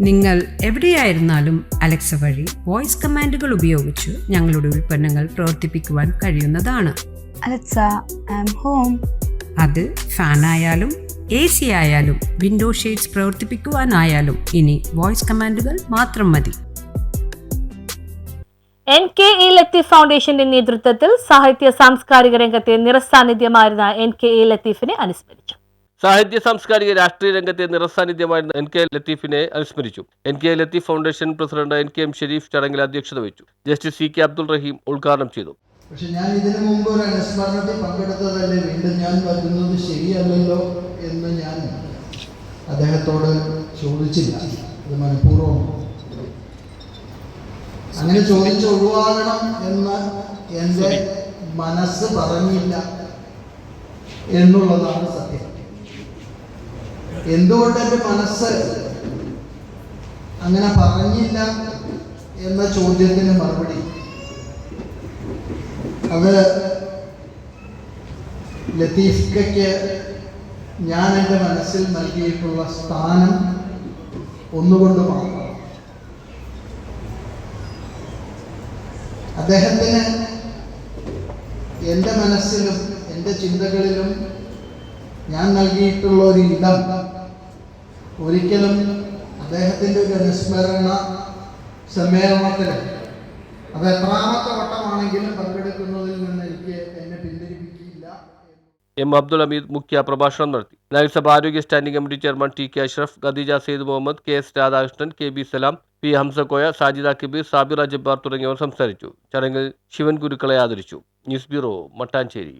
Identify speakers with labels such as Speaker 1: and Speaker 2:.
Speaker 1: നിങ്ങൾ എവിടെയായിരുന്നാലും അലക്സ വഴി വോയിസ് കമാൻഡുകൾ ഉപയോഗിച്ച് ഞങ്ങളുടെ ഉൽപ്പന്നങ്ങൾ പ്രവർത്തിപ്പിക്കുവാൻ കഴിയുന്നതാണ്.
Speaker 2: Alexa, I'm home.
Speaker 1: അത് ഫാനായാലും എ സി ആയാലും വിൻഡോ ഷെയ്ഡ്സ് പ്രവർത്തിപ്പിക്കുവാനായാലും ഇനി വോയിസ് കമാൻഡുകൾ മാത്രം മതി.
Speaker 3: എൻ കെ ഇ ലത്തീഫ് ഫൗണ്ടേഷന്റെ നേതൃത്വത്തിൽ സാഹിത്യ സാംസ്കാരിക രംഗത്തെ നിറസാന്നിധ്യമായിരുന്ന എൻ കെ ഇ ലത്തീഫിനെ അനുസ്മരിച്ചു.
Speaker 4: സാഹിത്യ സാംസ്കാരിക രാഷ്ട്രീയ രംഗത്തെ നിറസാന്നിധ്യമായിരുന്ന എൻ കെ ലത്തീഫിനെ അനുസ്മരിച്ചു. N K Latheef foundation president N K M Sharif ചടങ്ങിൽ അധ്യക്ഷത വഹിച്ചു. Justice C K Abdul Rahim ഉദ്ഘാടനം ചെയ്തു.
Speaker 5: പക്ഷെ ഞാൻ ഇതിനു മുമ്പ് ഒരു അനുസ്മരണത്തിൽ പങ്കെടുത്തതല്ലേ? വീണ്ടും ഞാൻ വരുന്നത് ശരിയല്ലല്ലോ എന്ന് ഞാൻ അദ്ദേഹത്തോട് ചോദിച്ചില്ല. അത് മനഃപൂർവം അങ്ങനെ ചോദിച്ച് ഒഴിവാകണം എന്ന് എന്റെ മനസ്സ് പറഞ്ഞില്ല എന്നുള്ളതാണ് സത്യം. എന്തുകൊണ്ട് എന്റെ മനസ്സ് അങ്ങനെ പറഞ്ഞില്ല എന്ന ചോദ്യത്തിന് മറുപടി. അത് ലത്തീഫ്ക്കയ്ക്ക് ഞാൻ എന്റെ മനസ്സിൽ നൽകിയിട്ടുള്ള സ്ഥാനം ഒന്നുകൊണ്ട് മാത്രം. അദ്ദേഹത്തിന് എന്റെ മനസ്സിലും എന്റെ ചിന്തകളിലും ഞാൻ നൽകിയിട്ടുള്ള ഒരു ഇടം. ഒരിക്കലും അദ്ദേഹത്തിന്റെ ഒരു അനുസ്മരണ സമ്മേളനത്തിൽ അത് എത്രാമത്തെ വട്ടമാണെങ്കിലും പങ്കെടുക്കുന്നതിൽ നിന്ന് എനിക്ക് എന്നെ പിന്തിരിപ്പിക്കില്ല
Speaker 4: എം അബ്ദുൾ അമീദ് മുഖ്യ പ്രഭാഷണം നടത്തി. നഗരസഭ ആരോഗ്യ standing committee chairman T K Ashraf Khadeeja Saeed Muhammad K S Radhakrishnan K B Salam P Hamsakoya Sajida Kabeer Sabira Jabbar തുടങ്ങിയവർ സംസാരിച്ചു. ചടങ്ങിൽ ശിവൻ ഗുരുക്കളെ ആദരിച്ചു. News bureau Mattancherry.